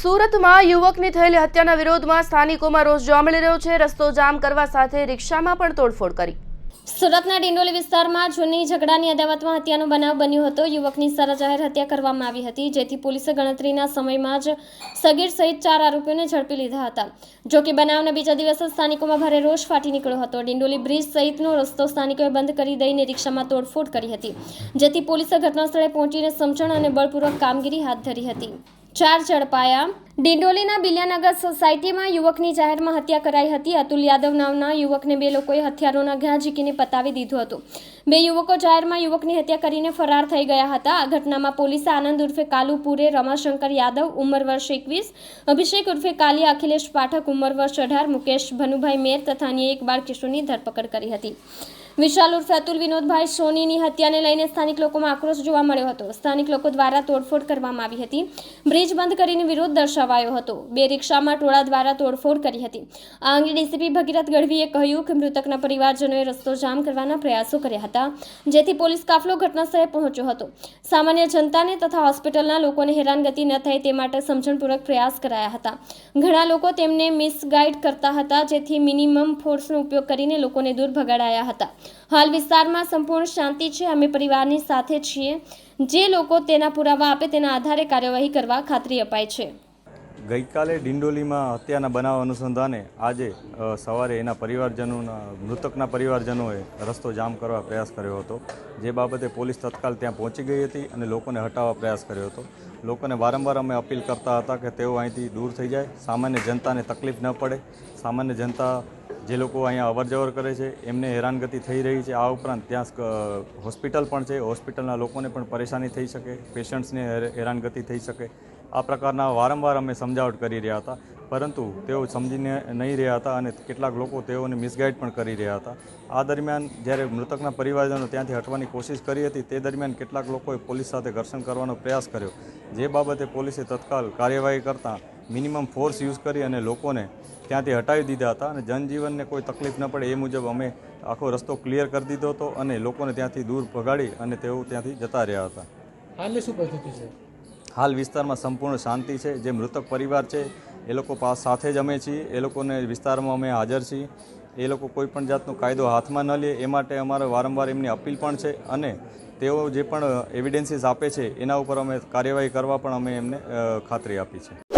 સુરતમાં યુવકની થયેલી હત્યાના વિરોધમાં સ્થાનિકોમાં રોષ જોવા મળી રહ્યો છે. રસ્તો જામ કરવા સાથે રિક્ષામાં પણ તોડફોડ કરી. સુરતના ડિંડોલી વિસ્તારમાં જૂની ઝઘડાની અદાવતમાં હત્યાનો બનાવ બન્યો હતો. યુવકની સારા જાહેર હત્યા કરવામાં આવી હતી, જેથી પોલીસે ગણતરીના સમયમાં જ સગીર સહિત ચાર આરોપીઓને ઝડપી લીધા હતા. જો કે બનાવના બીજા દિવસે સ્થાનિકોમાં ભારે રોષ ફાટી નીકળ્યો હતો. ડિંડોલી બ્રિજ સહિતનો રસ્તો સ્થાનિકોએ બંધ કરી દઈને રિક્ષામાં તોડફોડ કરી હતી, જેથી પોલીસે ઘટનાસ્થળે પહોંચીને સમજણ અને બળપૂર્વક કામગીરી હાથ ધરી હતી. ચાર ઝડપાયા ડિંડોલીના બિલિયાનગર સોસાયટીમાં યુવકની જાહેરમાં હત્યા કરાઈ હતી. અતુલ યાદવ નામના યુવકને બે લોકોએ હથિયારોના ઘા ઝીકીને પતાવી દીધું હતું. બે યુવકો જાહેરમાં યુવકની હત્યા કરીને ફરાર થઈ ગયા હતા. આ ઘટનામાં પોલીસે આનંદ ઉર્ફે કાલુપુરે રમાશંકર યાદવ, ઉંમર વર્ષ એકવીસ, અભિષેક ઉર્ફે કાલી, અખિલેશ પાઠક, ઉંમર વર્ષ અઢાર, મુકેશ ભનુભાઈ મેર તથા અન્ય એક બાળ કિશોરની ધરપકડ કરી હતી. વિશાલ ઉર્ફે અતુલ વિનોદભાઈ સોનીની હત્યાને લઈને સ્થાનિક લોકોમાં આક્રોશ જોવા મળ્યો હતો. સ્થાનિક લોકો દ્વારા તોડફોડ કરવામાં આવી હતી. બ્રિજ બંધ કરીને વિરોધ દર્શાવાયો હતો. બે રિક્ષામાં ટોળા દ્વારા તોડફોડ કરી હતી. આ અંગે ડીસીપી ભગીરથ ગઢવીએ કહ્યું કે મૃતકના પરિવારજનોએ રસ્તો જામ કરવાના પ્રયાસો કર્યા હતા, જેથી પોલીસ કાફલો ઘટનાસ્થળે પહોંચ્યો હતો. સામાન્ય જનતાને તથા હોસ્પિટલના લોકોને હેરાનગતિ ન થાય તે માટે સમજણપૂર્વક પ્રયાસ કરાયા હતા. ઘણા લોકો તેમને મિસગાઈડ કરતા હતા, જેથી મિનિમમ ફોર્સનો ઉપયોગ કરીને લોકોને દૂર ભગાડાયા હતા. હાલ વિસ્તારમાં સંપૂર્ણ શાંતિ છે. અમે પરિવારની સાથે છીએ. જે લોકો તેના પુરાવા આપે તેના આધારે કાર્યવાહી કરવા ખાતરી અપાય છે. ગઈકાલે ડિંડોલીમાં હત્યાના બનાવ અનુસંધાને આજે સવારે એના પરિવારજનોના, મૃતકના પરિવારજનોએ રસ્તો જામ કરવા પ્રયાસ કર્યો હતો. જે બાબતે પોલીસ તત્કાલ ત્યાં પહોંચી ગઈ હતી અને લોકોને હટાવવા પ્રયાસ કર્યો હતો. લોકોને વારંવાર અમે અપીલ કરતા હતા કે તેઓ અહીંથી દૂર થઈ જાય. સામાન્ય જનતાને તકલીફ ન પડે. સામાન્ય જનતા જે લોકો અહીંયા અવરજવર કરે છે, એમને હેરાનગતિ થઈ રહી છે. આ ઉપરાંત ત્યાં હોસ્પિટલ પણ છે. હોસ્પિટલના લોકોને પણ પરેશાની થઈ શકે. પેશન્ટ્સને હેરાનગતિ થઈ શકે. આ પ્રકારના વારંવાર અમે સમજાવટ કરી રહ્યા હતા. પરંતુ તેઓ સમજીને નહીં રહ્યા હતા અને કેટલાક લોકો તેઓને મિસગાઈડ પણ કરી રહ્યા હતા. આ દરમિયાન જ્યારે મૃતકના પરિવારજનો ત્યાંથી હટવાની કોશિશ કરી હતી, તે દરમિયાન કેટલાક લોકોએ પોલીસ સાથે ઘર્ષણ કરવાનો પ્રયાસ કર્યો. જે બાબતે પોલીસે તત્કાલ કાર્યવાહી કરતાં મિનિમમ ફોર્સ યુઝ કરી અને લોકોને ત્યાંથી હટાવી દીધા હતા અને જનજીવનને કોઈ તકલીફ ન પડે એ મુજબ અમે આખો રસ્તો ક્લિયર કરી દીધો હતો અને લોકોને ત્યાંથી દૂર ભગાડી અને તેઓ ત્યાંથી જતા રહ્યા હતા. હાલની શું પરિસ્થિતિ છે? હાલ વિસ્તારમાં સંપૂર્ણ શાંતિ છે. જે મૃતક પરિવાર છે, એ લોકો પાસ સાથે જ અમે છીએ. એ લોકોને વિસ્તારમાં અમે હાજર છીએ. એ લોકો કોઈ પણ જાતનો કાયદો હાથમાં ન લે, એ માટે અમારે વારંવાર એમની અપીલ પણ છે અને તેઓ જે પણ એવિડન્સીસ આપે છે, એના ઉપર અમે કાર્યવાહી કરવા પણ અમે એમને ખાતરી આપી છે.